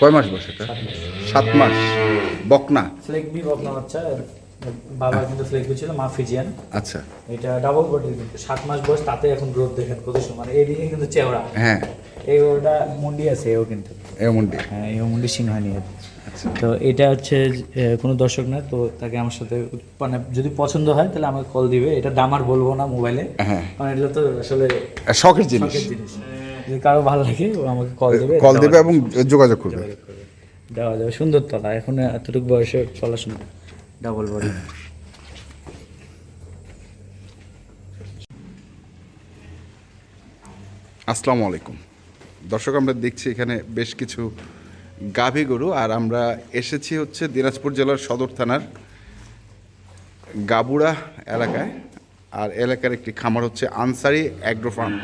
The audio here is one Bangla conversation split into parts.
কয় মাস বয়স এটা? সাত মাস। বকনা? ফ্লেকবি বকনা বাচ্চা বাবা কিন্তু ফ্লেকবি ছিল মা ফিজিয়ান আচ্ছা। এটা ডাবল কিন্তু সাত মাস বয়স তাতে এখন গ্রোথ দেখেন কত মানে এইদিকে কিন্তু চেওড়া হ্যাঁ। এই ওটা মুন্ডি আছে এও কিন্তু। এমনটি হ্যাঁ এই মুন্ডি সিং হয়নি এর। আচ্ছা। তো এটা হচ্ছে কোনো দর্শক না তো তাকে আমার সাথে মানে যদি পছন্দ হয় তাহলে আমাকে কল দিবে। এটা দাম আর বলব না মোবাইলে। হ্যাঁ। কারণ এটা তো আসলে শখের জিনিস। শখের জিনিস। যদি কারও ভালো লাগে ও আমাকে কল দেবে কল দেবে এবং যোগাযোগ করবে। দেওয়া যাবে। সুন্দর তলা এখন এতটুকু বয়সে চলা সুন্দর ডাবল বডি আসসালামু আলাইকুম। দর্শক আমরা দেখছি এখানে বেশ কিছু গাভী গরু আর আমরা এসেছি হচ্ছে দিনাজপুর জেলার সদর থানার গাবুড়া এলাকায়। আর এলাকার একটি খামার হচ্ছে আনসারি অ্যাগ্রো ফার্ম।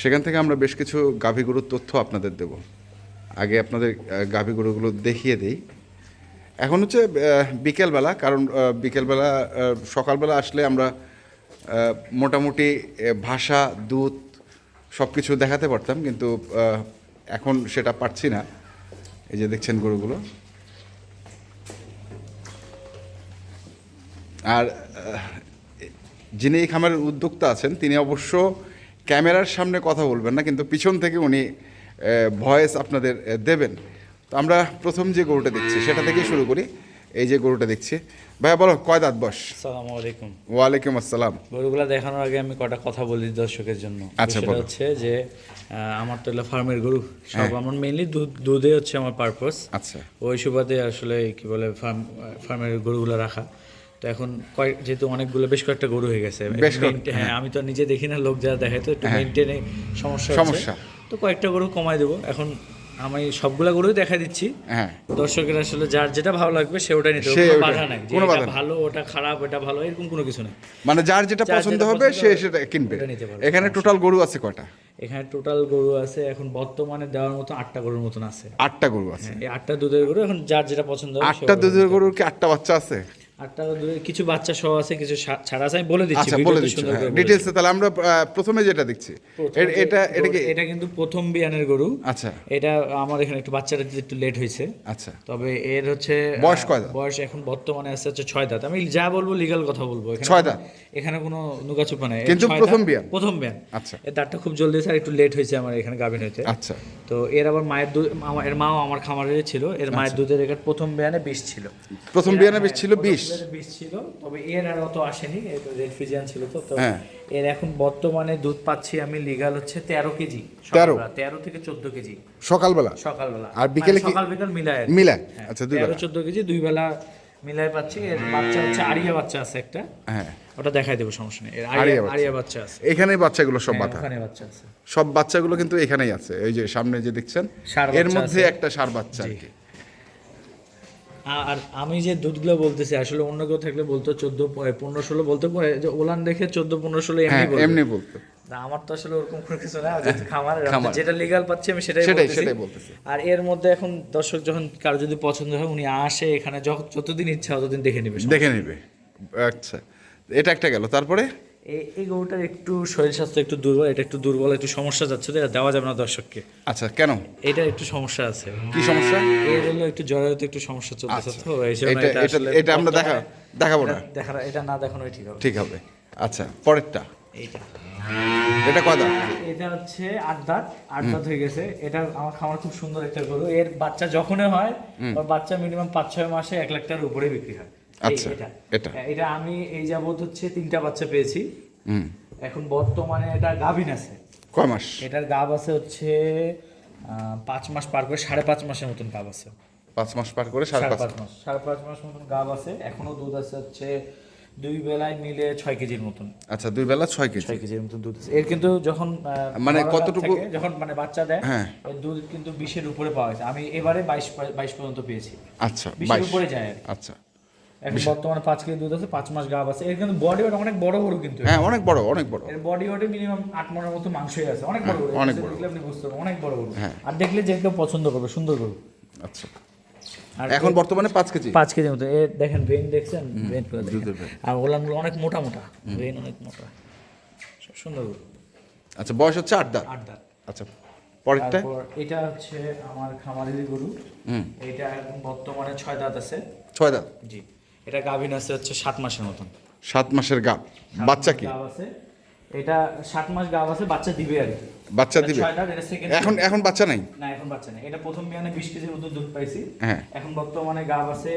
সেখান থেকে আমরা বেশ কিছু গাভী গরুর তথ্য আপনাদের দেব। আগে আপনাদের গাভী গরুগুলো দেখিয়ে দিই। এখন হচ্ছে বিকেলবেলা, কারণ বিকেলবেলা সকালবেলা আসলে আমরা মোটামুটি ভাষা, দুধ সব কিছু দেখাতে পারতাম, কিন্তু এখন সেটা পারছি না। এই যে দেখছেন গরুগুলো। আর যিনি এই খামারের উদ্যোক্তা আছেন, তিনি অবশ্য ক্যামেরার সামনে কথা বলবেন না কিন্তু পিছন থেকে উনি ভয়েস আপনাদের দেবেন। তো আমরা প্রথম যে গরুটা দেখছি সেটা থেকেই শুরু করি। এই যে গরুটা দেখছি। ভাইয়া বলো কয় দাঁত বস সালাম আলাইকুম। ওয়ালাইকুম আসসালাম। গরুগুলা দেখানোর আগে আমি কটা কথা বলি দর্শকের জন্য। আচ্ছা, সেটা হচ্ছে যে আমার তো এগুলো ফার্মের গরু সব। আমার মেইনলি দুধ দুধে হচ্ছে আমার পারপাস আচ্ছা। ওই সুবাদে আসলে কি বলে ফার্ম ফার্মের গরুগুলো রাখা। তো এখন কয়েক যেহেতু অনেকগুলো বেশ কয়েকটা গরু হয়ে গেছে Maintain- হ্যাঁ আমি তো নিজে দেখি না লোক যারা দেখে তো একটু মেনটেনে সমস্যা সমস্যা। তো কয়েকটা গরু কমাই দেবো। এখন আমি সবগুলা গরুই দেখা দিচ্ছি। হ্যাঁ। দর্শকের আসলে যার যেটা ভালো লাগবে সে ওটাই নিতে। কোনো বাধা নাই কোনো বাধা ভালো ওটা খারাপ এটা ভালো এরকম কোনো কিছু নেই। মানে যার যেটা পছন্দ হবে সে সেটা কিনবে। এখানে টোটাল গরু আছে কয়টা? এখানে টোটাল গরু আছে এখন বর্তমানে দেওয়ার মতো আটটা গরুর মতন আছে। আটটা গরু আছে। এই আটটা দুধের গরু এখন যার যেটা পছন্দ হবে আটটা দুধের গরুর কি আটটা বাচ্চা আছে? আটটা কিছু বাচ্চা সহ আছে কিছু ছাড়া আছে আমি বলে দিচ্ছি আচ্ছা বলে দিচ্ছি বলে ডিটেলসে তাহলে আমরা প্রথমে যেটা দেখছি এটা এটা কি? এটা কিন্তু প্রথম বিয়ানের গরু। আচ্ছা। এটা আমার এখানে একটু বাচ্চাটা একটু লেট হয়েছে। আচ্ছা। তবে এর হচ্ছে বয়স কয় বয়স এখন বর্তমানে আছে হচ্ছে ছয় দাঁত। আমি যা বলব লিগাল কথা বলব। এখানে ছয় দাঁত? এখানে কোনো নুকাচুপা নাই কিন্তু প্রথম বিয়ান? প্রথম বিয়ান। আচ্ছা। এর দাঁতটা খুব জলদি স্যার একটু লেট হয়েছে আমার এখানে গাভিন হইতে আচ্ছা। তো এর আবার মায়ের দুধ এর মাও আমার খামারে ছিল। এর মায়ের আচ্ছা। দুধের এখানে প্রথম বিয়ানে বিষ ছিল। প্রথম বিয়ানে বেশ ছিল বিশ ছিল তবে এর আর অত আসেনি রেড ফিজিয়ান ছিল তো তো হ্যাঁ। এর এখন বর্তমানে দুধ পাচ্ছি আমি লিগাল হচ্ছে তেরো কেজি 13? তেরো থেকে চোদ্দ কেজি। সকালবেলা? সকালবেলা। আর বিকেলে মানে সকাল বিকাল মিলায় মিলায়? হ্যাঁ, আচ্ছা, দুই তেরো চোদ্দ কেজি দুই বেলা মিলায় পাচ্ছি এর বাচ্চা হচ্ছে আরিয়া বাচ্চা আছে একটা। হ্যাঁ। ওটা দেখাই দেবো সমস্যা নেই। আরিয়া বাচ্চা। বাচ্চা আছে। এখানেই বাচ্চাগুলো সব হ্যাঁ, ওখানে বাচ্চা আছে। সব বাচ্চাগুলো কিন্তু এখানেই আছে এই যে সামনে যে দেখছেন এর মধ্যে একটা সার বাচ্চা আর কি। আর আমি যে দুধগুলো বলতেছি আসলে অন্য কেউ থাকলে বলতো চোদ্দ পনেরো ষোলো বলতে পারে। যে ওলান দেখে চোদ্দ পনেরো ষোলো এমনি হ্যাঁ এমনি বলতো। আমার তো আসলে ওরকম কোনো কিছু না খামার খামার। যেটা লিগাল পাচ্ছি আমি সেটাই সেটাই, বলতেছি। সেটাই বলতেছি। আর এর মধ্যে এখন দর্শক যখন কারও যদি পছন্দ হয় উনি আসে এখানে যতদিন ইচ্ছা ততদিন দেখে নেবে দেখে নেবে। আচ্ছা এটা একটা গেল। তারপরে? এই- এই গরুটার একটু শরীর স্বাস্থ্য একটু দুর্বল এটা একটু দুর্বল একটু সমস্যা যাচ্ছে তো এটা দেওয়া যাবে না দর্শককে। আচ্ছা কেন? এটা একটু সমস্যা আছে। কি সমস্যা? এর হলো একটু জ্বরের একটু সমস্যা চলতেছে আচ্ছা। তো এটা এটা এটা আমরা দেখা দেখাবো না। দেখা এটা না দেখানোই ঠিক হবে। ঠিক হবে। আচ্ছা পরেরটা। এইটা। এটা কয়দা এটা হচ্ছে আট দাঁত। আট দাঁত হয়ে গেছে। এটা আমার খামার খুব সুন্দর একটা গরু। এর বাচ্চা যখনই হয় ওর বাচ্চা মিনিমাম পাঁচ ছয় মাসে এক লাখ টাকার উপরে বিক্রি হয়। আচ্ছা, এটা। এটা। হ্যাঁ, আমি এই যাবত হচ্ছে তিনটা বাচ্চা পেয়েছি। এখন বর্তমানে এটা গাভিন আছে। কয় মাস? এটার গাব আছে হচ্ছে পাঁচ মাস পার করে সাড়ে পাঁচ মাসের মতন গাব আছে। পাঁচ মাস পার করে সাড়ে পাঁচ মাস সাড়ে পাঁচ মাস মতন গাব আছে। এখনও দুধ আছে হচ্ছে দুই বেলায় মিলে ছয় কেজির মতন। আচ্ছা দুই বেলা ছয় কেজি। ছয় কেজির মতন দুধ আছে। এর কিন্তু যখন মানে কতটুকু- যখন মানে বাচ্চা দেয় হ্যাঁ। দুধ কিন্তু বিশের উপরে পাওয়া যায়। আমি এবারে বাইশ বাইশ পর্যন্ত পেয়েছি। আচ্ছা বিশের উপরে যায় আচ্ছা। এখন বর্তমানে পাঁচ কেজি দুধ আছে পাঁচ মাস গাব আছে। এর কিন্তু বডি ওয়েট অনেক বড় বড় কিন্তু হ্যাঁ অনেক বড় অনেক বড়। এর বডি ওয়েটে মিনিমাম আট মনের মতো মাংসই আছে। অনেক বড় হ্যাঁ, অনেক বড়। দেখলে আপনি বুঝতে পারবেন অনেক বড় বড়। হ্যাঁ। আর দেখলে যে কেউ পছন্দ করবে সুন্দর করবে। আচ্ছা। এখন বর্তমানে পাঁচ কেজি? পাঁচ কেজি মতো। এর দেখেন ভেইন দেখছেন? vein। আর ওলানগুলো অনেক মোটা মোটা। ভেইন অনেক মোটা। সুন্দর গরু। আচ্ছা বয়স হচ্ছে আট দাঁত? আট দাঁত। আচ্ছা পরেরটা? এটা হচ্ছে আমার খামারেরই গরু। এটা এখন বর্তমানে ছয় দাঁত আছে। ছয় দাঁত? জি। এটা গাভিন আছে হচ্ছে সাত মাসের মতন। সাত মাসের গাব। বাচ্চা কি? আছে। এটা সাত মাস গাব আছে বাচ্চা দিবে আর বাচ্চা দিবে? এখন এখন বাচ্চা নাই? না এখন বাচ্চা নেই। এটা প্রথম বিয়ানে বিশ কেজির মতো দুধ পাইছি। হ্যাঁ। এখন বর্তমানে গাব আছে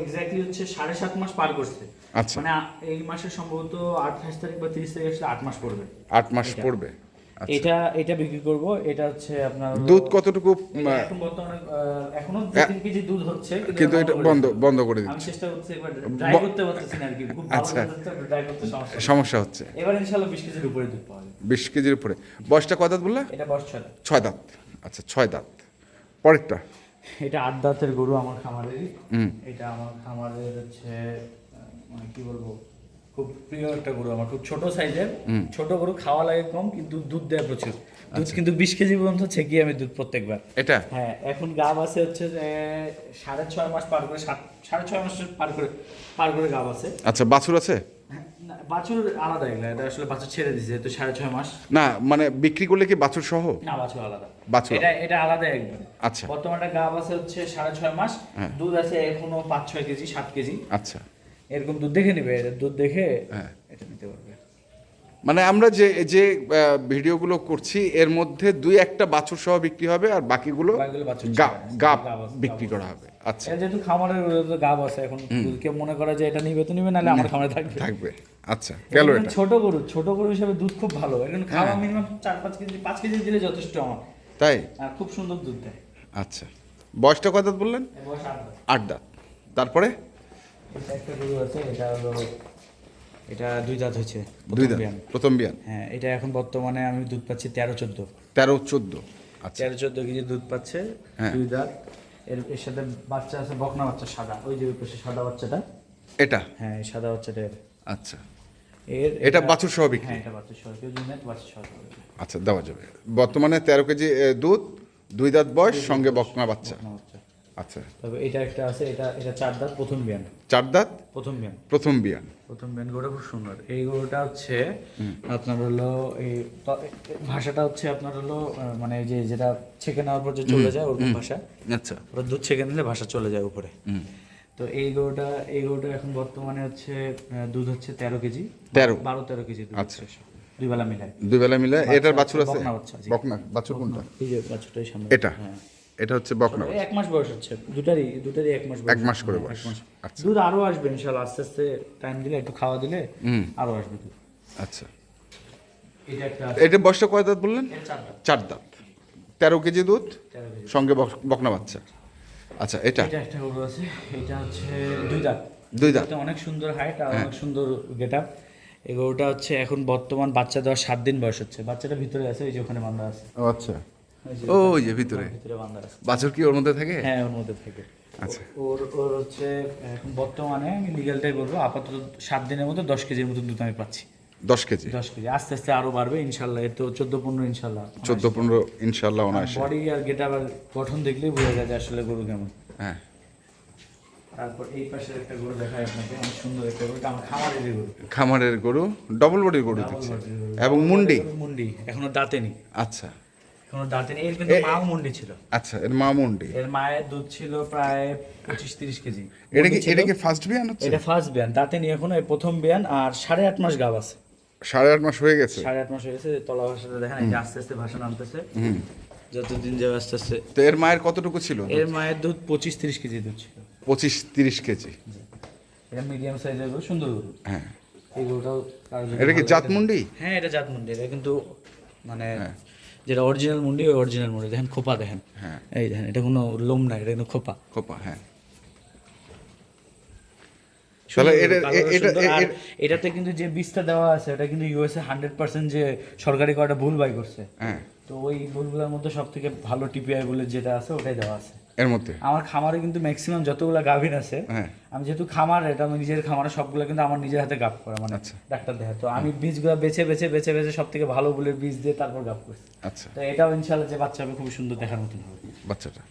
এক্স্যাক্টলি হচ্ছে সাড়ে সাত মাস পার করছে। আচ্ছা। মানে এই মাসে সম্ভবত আঠাশ তারিখ বা তিরিশ তারিখ আসলে আট মাস পড়বে। আট মাস পড়বে। এটা এটা বিক্রি করব এটা হচ্ছে আপনার দুধ কতটুকু এখন বর্তমানে এখনও দু এ- তিন কেজি দুধ হচ্ছে কিন্তু এটা বন্ধ বন্ধ করে দিচ্ছি। আমি চেষ্টা করছি একবার ড্রাই করতে পারতেছি না আর কি খুব ভালো আচ্ছা। ড্রাই করতে সমস্যা। সমস্যা হচ্ছে। এবার ইনশাআল্লাহ বিশ কেজির উপরে দুধ পাওয়া যাবে। বিশ কেজির উপরে। বয়সটা কয় দাঁত বললা? এটা বয়স ছয় দাঁত। ছয় দাঁত। আচ্ছা ছয় দাঁত। পরেরটা? এটা আট দাঁতের গরু আমার খামারেরই। এটা আমার খামারের হচ্ছে মানে কি বলব? খুব প্রিয় একটা গরু আমার খুব ছোট সাইজের ছোট গরু খাওয়া লাগে কম কিন্তু দুধ দেয় প্রচুর। দুধ কিন্তু বিশ কেজি পর্যন্ত ছেঁকি আমি দুধ প্রত্যেকবার। এটা? হ্যাঁ এখন গাব আছে হচ্ছে সাড়ে ছয় মাস পার করে সাত সাড়ে ছয় মাস পার করে পার করে গাব আছে। আচ্ছা বাছুর আছে? বাছুর আলাদা এগুলো এটা আসলে বাছুর ছেড়ে দিছে তো সাড়ে ছয় মাস। না মানে বিক্রি করলে কি বাছুর সহ? না বাছুর আলাদা। বাছুর এটা এটা আলাদা একদম। আচ্ছা। বর্তমানে গাব আছে হচ্ছে সাড়ে ছয় মাস হ্যাঁ। দুধ আছে এখনও পাঁচ ছয় কেজি সাত কেজি। আচ্ছা। এরকম দুধ দেখে নিবে দুধ দেখে হ্যাঁ। এটা নিতে পারবে। মানে আমরা যে যে ভিডিওগুলো করছি এর মধ্যে দুই একটা বাছুর সহ বিক্রি হবে আর বাকিগুলো গাব আছে, বিক্রি করা হবে। আচ্ছা। যেহেতু খামারের গাব আছে এখন কেউ মনে করে যে এটা নিবে তো নিবে নাহলে আমার খামারে থাকবে। থাকবে। আচ্ছা গেল এটা। ছোট গরু ছোট গরু হিসাবে দুধ খুব ভালো। এখন খাওয়া হ্যাঁ। মিনিমাম চার পাঁচ কেজি পাঁচ কেজি দিলে যথেষ্ট আমার। তাই? আর খুব সুন্দর দুধ দেয়। আচ্ছা। বয়সটা কত বললেন? বয়স আট দাঁত। আট দাঁত। তারপরে? এটা একটা গরু আছে এটা হলো এটা দুই দাঁত হয়েছে দুই প্রথম দাঁত প্রথম বিয়ান। হ্যাঁ এটা এখন বর্তমানে আমি দুধ পাচ্ছি তেরো চোদ্দ। তেরো চোদ্দ আচ্ছা। তেরো চোদ্দ কেজি দুধ পাচ্ছে হ্যাঁ। দুই দাঁত এর এর সাথে বাচ্চা আছে বকনা বাচ্চা সাদা। ওই যে পাশে সাদা বাচ্চাটা। এটা? হ্যাঁ এই সাদা বাচ্চাটা এর। আচ্ছা। এর এটা বাছুর সহ বিক্রি? হ্যাঁ এটা বাচ্চা সহ কেউ যদি নেয় তো সহ আচ্ছা দেওয়া যাবে। বর্তমানে তেরো কেজি দুধ দুই দাঁত বয়স সঙ্গে বকনা বাচ্চা। বকনা বাচ্চা। আচ্ছা। তবে এটা একটা আছে এটা এটা চার দাঁত প্রথম বিয়ান। চার দাঁত? প্রথম বিয়ান। প্রথম বিয়ান। প্রথম ব্যান্ড গরুটা খুব সুন্দর। এই গরুটা হচ্ছে আপনার হলো এই ভাষাটা হচ্ছে আপনার হলো মানে যে যেটা ছেঁকে নেওয়ার পর যে চলে যায় ওরকম ভাষা। আচ্ছা। ওরা দুধ ছেঁকে নিলে ভাষা চলে যায় উপরে। তো এই গরুটা এই গরুটা এখন বর্তমানে হচ্ছে দুধ হচ্ছে তেরো কেজি। 13 বারো তেরো কেজি দুধ আচ্ছা। দুই বেলা মিলায়। দুই বেলা মিলে এটার বাছুর আছে বকনা বাছুর কোনটা? এই যে বাচ্চাটাই সামনে। এটা? হ্যাঁ। এটা হচ্ছে বকনা এক মাস বয়স হচ্ছে। দুটারই দুটারই এক মাস এক মাস করে হ্যাঁ, বয়স আচ্ছা। দুধ আরও আসবে ইনশাল্লাহ আস্তে আস্তে টাইম দিলে একটু খাওয়া দিলে হুম। আরও আসবে দুধ। আচ্ছা। এটা একটা এটা বয়সটা কয় দাঁত বললেন? চার দাঁত, তেরো কেজি দুধ? সঙ্গে বক- বকনা বাচ্চা। আচ্ছা এটা? এটা একটা গরু আছে এটা হচ্ছে দুই দাঁত। দুই দাঁত। অনেক সুন্দর হাইট আর অনেক সুন্দর গেট। আপ এই গরুটা হচ্ছে এখন বর্তমান বাচ্চা দেওয়ার সাত দিন বয়স হচ্ছে। বাচ্চাটা ভিতরে আছে ওই যে ওখানে বান্ধা আছে। আচ্ছা। ওই যে ভিতরে। বাছুর কি ওর মধ্যে থাকে? হ্যাঁ ওর মধ্যে থেকে। আচ্ছা। ওর ওর হচ্ছে এখন বর্তমানে আমি লিগালটাই বলব আপাতত সাত দিনের মধ্যে দশ কেজির মতো দুধ আমি পাচ্ছি। দশ কেজি? দশ কেজি। আস্তে আস্তে আরও বাড়বে ইনশাল্লাহ। এর তো চোদ্দ পনেরো ইনশাল্লাহ চোদ্দ পনেরো ইনশাল্লাহ অনায়াসে। বডি আর গেট আপ গঠন দেখলেই বোঝা যায় যে আসলে গরু কেমন। হ্যাঁ। তারপর এই পাশের একটা গরু দেখায় আপনাকে অনেক সুন্দর একটা গরু। আমার খামারের গরু। খামারের গরু ডবল বডির গরু দিচ্ছে। এবং মুন্ডি? মুন্ডি এখনও দাঁতেনি। আচ্ছা। এখনও দাঁতেনি এর কিন্তু মাও মুন্ডি ছিল। আচ্ছা এর মা মুন্ডি? এর মায়ের দুধ ছিল প্রায় পঁচিশ তিরিশ কেজি। এটা কি এটা কি ফার্স্ট বিয়ান হচ্ছে? এটা ফার্স্ট বিয়ান। দাঁতেনি এখনও এই প্রথম বিয়ান আর সাড়ে আট মাস গাব আছে। সাড়ে আট মাস হয়ে গেছে? সাড়ে আট মাস হয়ে গেছে তলা ভাষাটা দেখেন এই যে আস্তে আস্তে ভাষা নামতেছে। যতদিন যাবে আস্তে আস্তে তো এর মায়ের কতটুকু ছিল এর মায়ের দুধ পঁচিশ তিরিশ কেজি দুধ ছিল। পঁচিশ তিরিশ কেজি। এটা মিডিয়াম সাইজের গরু সুন্দর গরু। হ্যাঁ। এই গরুটাও এটা কি ভালো জাত মুন্ডি হ্যাঁ এটা জাত মুন্ডি এটা কিন্তু মানে হ্যাঁ। যেটা অরিজিনাল মুন্ডি ওই অরিজিনাল মুন্ডি। দেখেন খোপা দেখেন। হ্যাঁ। এই দেখেন এটা কোনো লোম না এটা কিন্তু খোপা। খোপা হ্যাঁ। তাহলে এটা- এটা- এটাতে কিন্তু যে বীজটা দেওয়া আছে ওটা কিন্তু ইউএসএ হান্ড্রেড পার্সেন্ট যে সরকারি কয়টা ভুল বাই করছে। হ্যাঁ। তো ওই ভুলগুলোর মধ্যে সব থেকে ভালো টিপিআই বলে যেটা আছে ওটাই দেওয়া আছে। এর মধ্যে? আমার খামারে কিন্তু ম্যাক্সিমাম যতগুলো গাভিন আছে হ্যাঁ। আমি যেহেতু খামার এটা আমি নিজের খামারে সবগুলো কিন্তু আমার নিজের হাতে গাপ করা মানে আচ্ছা। ডাক্তার দেখা তো আমি বীজগুলো বেছে বেছে বেছে বেছে সব থেকে ভালো বলে বীজ দিয়ে তারপর গাপ করছি আচ্ছা। তো এটাও ইনশাল্লাহ যে বাচ্চা হবে খুব সুন্দর দেখার মতন হবে। বাচ্চাটা?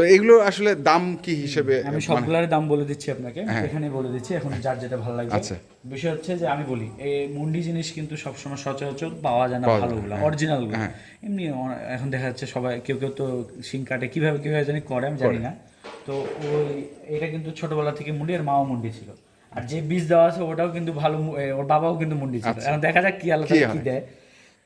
তো এগুলো আসলে দাম কি হিসেবে আমি মানে- সবগুলোর দাম বলে দিচ্ছি আপনাকে। হ্যাঁ। এখানে বলে দিচ্ছি এখন যার যেটা ভালো লাগবে। আচ্ছা। বিষয় হচ্ছে যে আমি বলি এই মুন্ডি জিনিস কিন্তু সবসময় সচরাচর পাওয়া যায় না ভালোগুলো হ্যাঁ। অরিজিনাল হ্যাঁ। এমনি এখন দেখা যাচ্ছে সবাই কেউ কেউ তো শিং কাটে কীভাবে কীভাবে জানি করে আমি জানি না। তো ওই এটা কিন্তু ছোটবেলা থেকে মুন্ডি আর মাও মুন্ডি ছিল। আর যে বীজ দেওয়া আছে ওটাও কিন্তু ভালো ওর বাবাও কিন্তু মুন্ডি ছিল। এখন দেখা যাক কি আলাদা কি দেয়।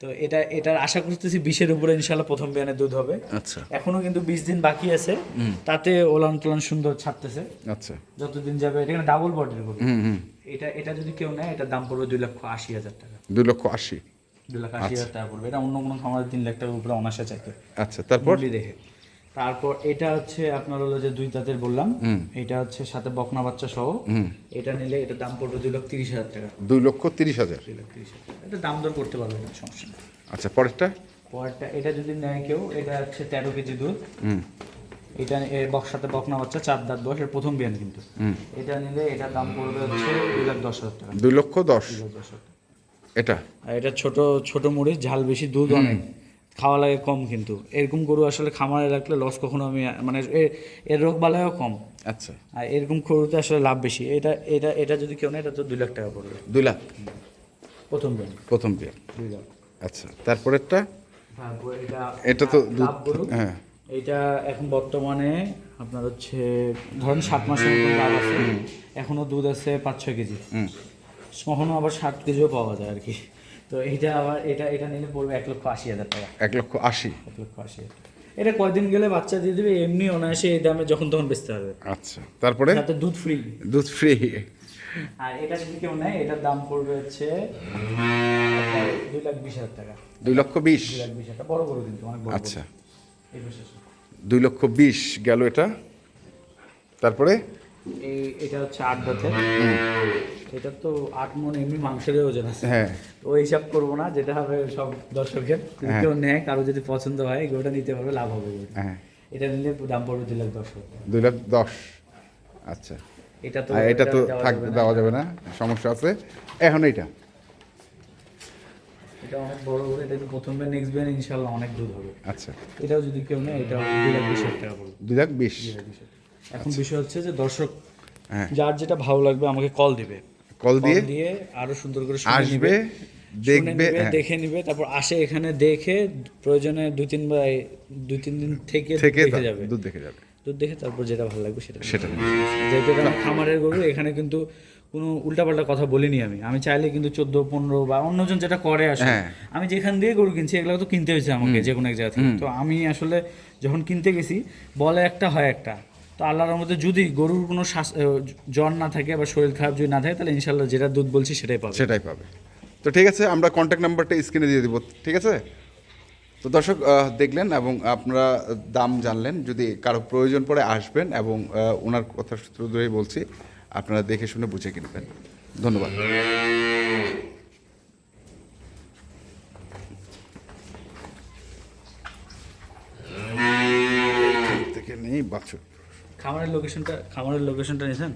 তো এটা এটার আশা করতেছি বিশের উপরে ইনশাল্লাহ প্রথম বিয়ানে দুধ হবে। আচ্ছা। এখনও কিন্তু বিশ দিন বাকি আছে। তাতে ওলান টোলান সুন্দর ছাড়তেছে। আচ্ছা। যতদিন যাবে এটা কিন্তু ডাবল বডির গরু। এটা এটা যদি কেউ নেয় এটার দাম পড়বে দুই লক্ষ আশি হাজার টাকা। দুই লক্ষ আশি। দুই লাখ আশি হাজার টাকা পড়বে। এটা অন্য কোনো খামারের তিন লাখ টাকার উপরে অনাসা চাইতে আচ্ছা তারপর? দেখে। তারপর এটা হচ্ছে আপনার হলো যে দুই দাঁতের বললাম। এটা হচ্ছে সাথে বকনা বাচ্চা সহ। এটা নিলে এটার দাম পড়বে দুই লক্ষ তিরিশ হাজার টাকা। দুই লক্ষ তিরিশ হাজার। দুই লক্ষ তিরিশ হাজার এটা দাম দর করতে পারবে না সমস্যা আচ্ছা পরেরটা? পরেরটা এটা যদি নেয় কেউ এটা হচ্ছে তেরো কেজি দুধ। এটা এর বক সাথে বকনা বাচ্চা চার দাঁত বয়স এর প্রথম বিয়ান কিন্তু। এটা নিলে এটার দাম পড়বে হচ্ছে দুই লাখ দশ হাজার টাকা। দুই লক্ষ দশ। দুই দশ হাজার এটা? আর এটা ছোট ছোট মরিচ ঝাল বেশি দুধ অনেক খাওয়া লাগে কম কিন্তু। এরকম গরু আসলে খামারে রাখলে লস কখনো আমি মানে এর- রোগ বালাইও কম। আচ্ছা। আর এরকম গরুতে আসলে লাভ বেশি। এটা এটা এটা যদি কেউ নেয় এটা তো দুই লাখ টাকা পড়বে। দুই লাখ? প্রথম দিন প্রথম বিয়ে? দুই লাখ। আচ্ছা তারপরেরটা? তারপর এটা এটা তো হ্যাঁ। এটা এখন বর্তমানে আপনার হচ্ছে ধরেন সাত মাসের মতো লাভ আছে। এখনও দুধ আছে পাঁচ ছয় কেজি। কখনো আবার সাত কেজিও পাওয়া যায় আর কি। তো এটা আবার এটা এটা নিলে পড়বে এক লক্ষ আশি হাজার টাকা। এক লক্ষ আশি? এক লক্ষ আশি হাজার এটা কয়দিন গেলে বাচ্চা দিয়ে দেবে? এমনি অনায়াসে এই দামে যখন তখন বেচতে পারবে। আচ্ছা তারপরে? তাতে দুধ ফ্রি দুধ ফ্রি আর এটা যদি কেউ নেয় এটার দাম পড়বে হচ্ছে দুই লাখ বিশ হাজার টাকা। দুই লক্ষ বিশ? দুই লাখ বিশ হাজার বড় বড় কিন্তু অনেক বড় আচ্ছা। দুই লক্ষ বিশ গেল এটা। তারপরে? এই এটা হচ্ছে আট দাঁতের। এটা তো আট মন এমনি মাংসের ওজন আছে। হ্যাঁ। তো হিসাব করব না যেটা হবে সব দর্শকের। হ্যাঁ। কেউ নেয় কারও যদি পছন্দ হয় গরুটা নিতে পারবে লাভ হবে হ্যাঁ। এটা নিলে দাম পড়বে দুই লাখ দশ দুই লাখ দশ। আচ্ছা। এটা তো এটা তো দেওয়া থাক যাবে না। দেওয়া যাবে না সমস্যা আছে। এখন এইটা। এটা অনেক বড় গরু এটা তো প্রথমবার নেক্সট বার ইনশাল্লাহ অনেক দুধ হবে। আচ্ছা। এটাও যদি কেউ নেয় এটা দুই লাখ বিশ টাকা পড়বে। দুই লাখ বিশ। এখন বিষয় হচ্ছে যে দর্শক হ্যাঁ। যার যেটা ভালো লাগবে আমাকে কল দিবে। কল দিয়ে দিয়ে আরও সুন্দর করে আসবে দেখবে হ্যাঁ, দেখে নিবে তারপর আসে এখানে দেখে প্রয়োজনে দুই তিন বার দুই তিন দিন থেকে থেকে দেখে যাবে। দুধ দেখে যাবে। দুধ দেখে তারপর যেটা ভালো লাগবে সেটা সেটা। যেহেতু আমার খামারের গরু এখানে কিন্তু কোনো উল্টাপাল্টা কথা বলিনি আমি। আমি চাইলে কিন্তু চোদ্দ পনেরো বা অন্যজন যেটা করে আসলে হ্যাঁ। আমি যেখান দিয়ে গরু কিনছি এগুলো তো কিনতে হয়েছে আমাকে যে কোনো এক জায়গা থেকে। তো আমি আসলে যখন কিনতে গেছি বলে একটা হয় একটা। তো আল্লাহর মধ্যে যদি গরুর কোনো জ্বর না থাকে বা শরীর খারাপ যদি না থাকে, তাহলে ইনশাল্লাহ যেটা দুধ বলছি সেটাই পাবে। সেটাই পাবে। তো ঠিক আছে, আমরা কন্ট্যাক্ট নাম্বারটা স্ক্রিনে দিয়ে দিব, ঠিক আছে? তো দর্শক দেখলেন এবং আপনারা দাম জানলেন, যদি কারও প্রয়োজন পড়ে আসবেন এবং ওনার কথা সূত্র ধরেই বলছি, আপনারা দেখে শুনে বুঝে কিনবেন। ধন্যবাদ। থেকে নেই, বাছুর। খামারের লোকেশনটা খামারের লোকেশনটা নিয়েছেন